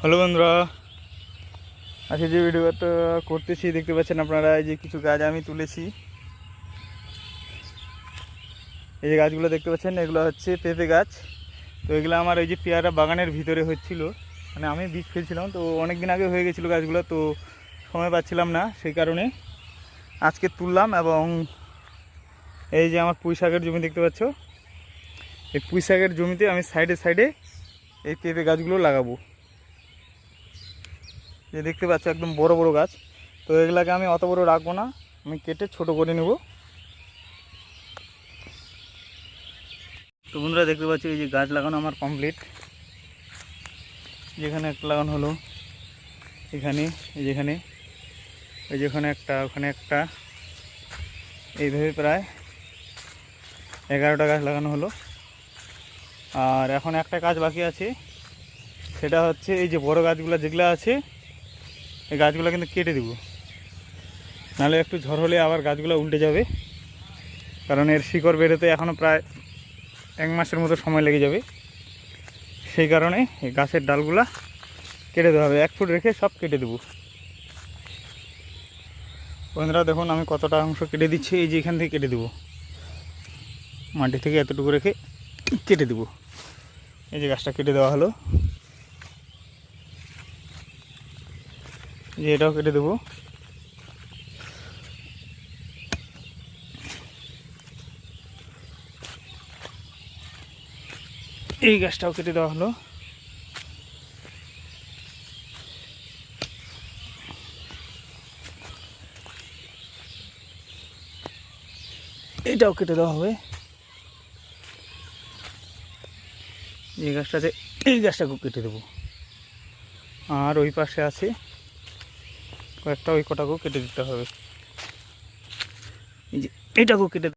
Hello বন্ধুরা। আজকে যে ভিডিওটা করতেছি, দেখতে পাচ্ছেন আপনারা, এই যে কিছু গাছ আমি তুলেছি। এই যে গাছগুলো দেখতে পাচ্ছেন, এগুলো হচ্ছে পেঁপে গাছ। তো এগুলো আমার ওই যে পেয়ারা বাগানের ভিতরে হচ্ছিল। মানে আমি বীজ ফেলছিলাম, তো অনেক দিন আগে হয়ে গেছিল গাছগুলো, তো সময় পাচ্ছিলাম না সেই কারণে। আজকে তুললাম এবং এই যে আমার পুঁই শাকের জমি দেখতে পাচ্ছ। এই পুঁই শাকের জমিতে আমি সাইডে সাইডে এই পেঁপে গাছগুলো লাগাবো। যে দেখতে পাচ্ছ একদম বড় বড় গাছ। তো এগুলাকে আমি অত বড় রাখব না, আমি কেটে ছোট করে নেব। তো বন্ধুরা দেখতে পাচ্ছি এই যে গাছ লাগানো আমার কমপ্লিট যেখানে একটা লাগানো হলো, এখানে, এই যেখানে এই যেখানে একটা, ওখানে একটা। এইভাবে প্রায় এগারোটা গাছ লাগানো হলো। আর এখন একটা কাজ বাকি আছে, সেটা হচ্ছে এই যে বড় গাছগুলো যেগুলো আছে এই গাছগুলো কিন্তু কেটে দেবো। নাহলে একটু ঝড় হলে আবার গাছগুলো উল্টে যাবে। কারণ এর শিকড় বেরোতে এখনও প্রায় এক মাসের মতো সময় লেগে যাবে। সেই কারণে এই গাছের ডালগুলা কেটে দেওয়া হবে। এক ফুট রেখে সব কেটে দেবো। বন্ধুরা, দেখুন আমি কতটা অংশ কেটে দিচ্ছি। এই যে এখান থেকে কেটে দেবো। মাটি থেকে এতটুকু রেখে কেটে দেবো। এই যে গাছটা কেটে দেওয়া হলো। যে এটাও কেটে দেবো। এই গাছটাও কেটে দেওয়া হলো। এটাও কেটে দেওয়া হবে। এই গাছটাতে এই গাছটাকেও কেটে দেবো। আর ওই পাশে আছে কয়েকটা ওই কটাকেও কেটে দিতে হবে। এই যে এটাকেও কেটে